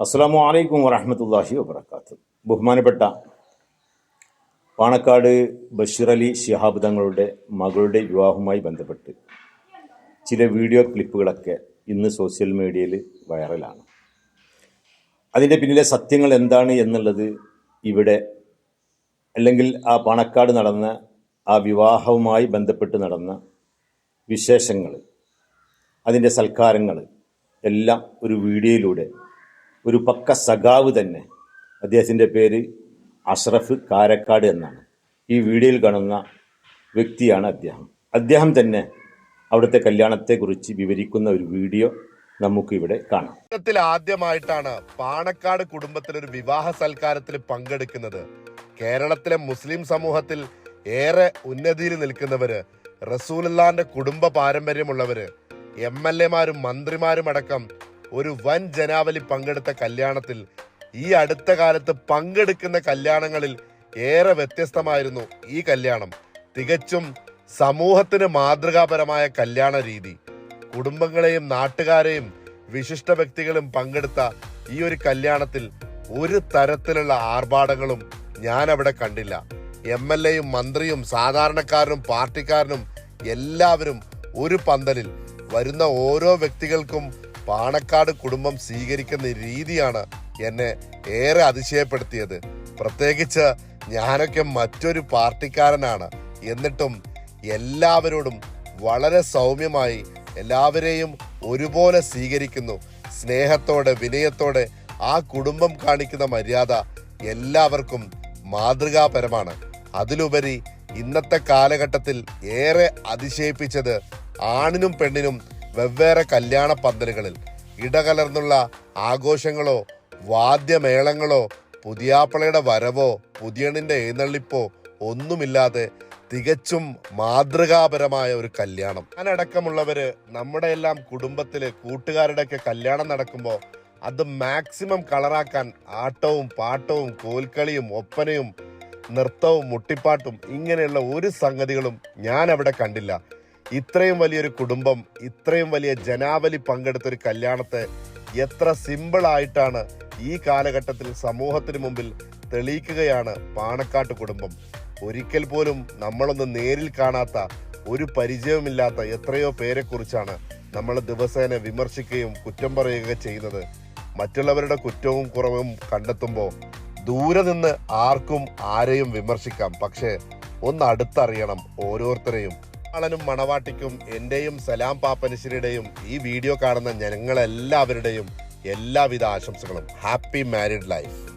അസ്സാം വലൈക്കും വറഹമത്തല്ലാഹി വബർക്കാത്തു ബഹുമാനപ്പെട്ട പാണക്കാട് ബഷീർ അലി ഷിഹാബ് തങ്ങളുടെ മകളുടെ വിവാഹവുമായി ബന്ധപ്പെട്ട് ചില വീഡിയോ ക്ലിപ്പുകളൊക്കെ ഇന്ന് സോഷ്യൽ മീഡിയയിൽ വൈറലാണ്. അതിന്റെ പിന്നിലെ സത്യങ്ങൾ എന്താണ് എന്നുള്ളത് ഇവിടെ അല്ലെങ്കിൽ ആ പാണക്കാട് നടന്ന ആ വിവാഹവുമായി ബന്ധപ്പെട്ട് നടന്ന വിശേഷങ്ങൾ അതിന്റെ സൽക്കാരങ്ങൾ എല്ലാം ഒരു വീഡിയോയിലൂടെ ഒരു പക്ക സഖാവ് തന്നെ. അദ്ദേഹത്തിന്റെ പേര് അഷ്റഫ് കാരക്കാട് എന്നാണ്. ഈ വീഡിയോയിൽ കാണുന്ന വ്യക്തിയാണ് അദ്ദേഹം. അദ്ദേഹം തന്നെ അവിടുത്തെ കല്യാണത്തെക്കുറിച്ച് വിവരിക്കുന്ന ഒരു വീഡിയോ നമുക്കിവിടെ കാണാം. ആദ്യമായിട്ടാണ് പാണക്കാട് കുടുംബത്തിലൊരു വിവാഹ സൽക്കാരത്തിൽ പങ്കെടുക്കുന്നത്. കേരളത്തിലെ മുസ്ലിം സമൂഹത്തിൽ ഏറെ ഉന്നതിയിൽ നിൽക്കുന്നവര് റസൂലുള്ളാന്റെ കുടുംബ പാരമ്പര്യമുള്ളവര് എം എൽ എമാരും മന്ത്രിമാരും അടക്കം ഒരു വൻ ജനാവലി പങ്കെടുത്ത കല്യാണത്തിൽ ഈ അടുത്ത കാലത്ത് പങ്കെടുക്കുന്ന കല്യാണങ്ങളിൽ ഏറെ വ്യത്യസ്തമായിരുന്നു ഈ കല്യാണം. തികച്ചും സമൂഹത്തിന് മാതൃകാപരമായ കല്യാണ രീതി. കുടുംബങ്ങളെയും നാട്ടുകാരെയും വിശിഷ്ട വ്യക്തികളും പങ്കെടുത്ത ഈ ഒരു കല്യാണത്തിൽ ഒരു തരത്തിലുള്ള ആർഭാടങ്ങളും ഞാൻ അവിടെ കണ്ടില്ല. എം എൽ എയും മന്ത്രിയും സാധാരണക്കാരനും പാർട്ടിക്കാരനും എല്ലാവരും ഒരു പന്തലിൽ വരുന്ന ഓരോ വ്യക്തികൾക്കും പാണക്കാട് കുടുംബം സ്വീകരിക്കുന്ന രീതിയാണ് എന്നെ ഏറെ അതിശയപ്പെടുത്തിയത്. പ്രത്യേകിച്ച് ഞാനൊക്കെ മറ്റൊരു പാർട്ടിക്കാരനാണ്. എന്നിട്ടും എല്ലാവരോടും വളരെ സൗമ്യമായി എല്ലാവരെയും ഒരുപോലെ സ്വീകരിക്കുന്നു. സ്നേഹത്തോടെ വിനയത്തോടെ ആ കുടുംബം കാണിക്കുന്ന മര്യാദ എല്ലാവർക്കും മാതൃകാപരമാണ്. അതിലുപരി ഇന്നത്തെ കാലഘട്ടത്തിൽ ഏറെ അതിശയിപ്പിച്ചത് ആണിനും പെണ്ണിനും വെവ്വേറെ കല്യാണ പന്തലുകളിൽ ഇടകലർന്നുള്ള ആഘോഷങ്ങളോ വാദ്യമേളങ്ങളോ പുതിയാപ്പളയുടെ വരവോ പുതിയണിന്റെ എഴുന്നള്ളിപ്പോ ഒന്നുമില്ലാതെ തികച്ചും മാതൃകാപരമായ ഒരു കല്യാണം. ഞാനടക്കമുള്ളവര് നമ്മുടെ എല്ലാം കുടുംബത്തിൽ കൂട്ടുകാരുടെയൊക്കെ കല്യാണം നടക്കുമ്പോൾ അത് മാക്സിമം കളറാക്കാൻ ആട്ടവും പാട്ടവും കോൽക്കളിയും ഒപ്പനയും നൃത്തവും മുട്ടിപ്പാട്ടും ഇങ്ങനെയുള്ള ഒരു സംഗതികളും ഞാൻ അവിടെ കണ്ടില്ല. ഇത്രയും വലിയൊരു കുടുംബം ഇത്രയും വലിയ ജനാവലി പങ്കെടുത്ത ഒരു കല്യാണത്തെ എത്ര സിമ്പിളായിട്ടാണ് ഈ കാലഘട്ടത്തിൽ സമൂഹത്തിന് മുമ്പിൽ തെളിയിക്കുകയാണ് പാണക്കാട്ട് കുടുംബം. ഒരിക്കൽ പോലും നമ്മളൊന്ന് നേരിൽ കാണാത്ത ഒരു പരിചയവുമില്ലാത്ത എത്രയോ പേരെക്കുറിച്ചാണ് നമ്മൾ ദിവസേന വിമർശിക്കുകയും കുറ്റം പറയുകയൊക്കെ ചെയ്യുന്നത്. മറ്റുള്ളവരുടെ കുറ്റവും കുറവും കണ്ടെത്തുമ്പോൾ ദൂരെ നിന്ന് ആർക്കും ആരെയും വിമർശിക്കാം. പക്ഷേ ഒന്ന് അടുത്തറിയണം ഓരോരുത്തരെയും. ആളനും മണവാട്ടിക്കും എന്റെയും സലാം പാപ്പനശ്ശേരിയുടെയും ഈ വീഡിയോ കാണുന്ന ഞങ്ങളെല്ലാവരുടെയും എല്ലാവിധ ആശംസകളും. Happy married life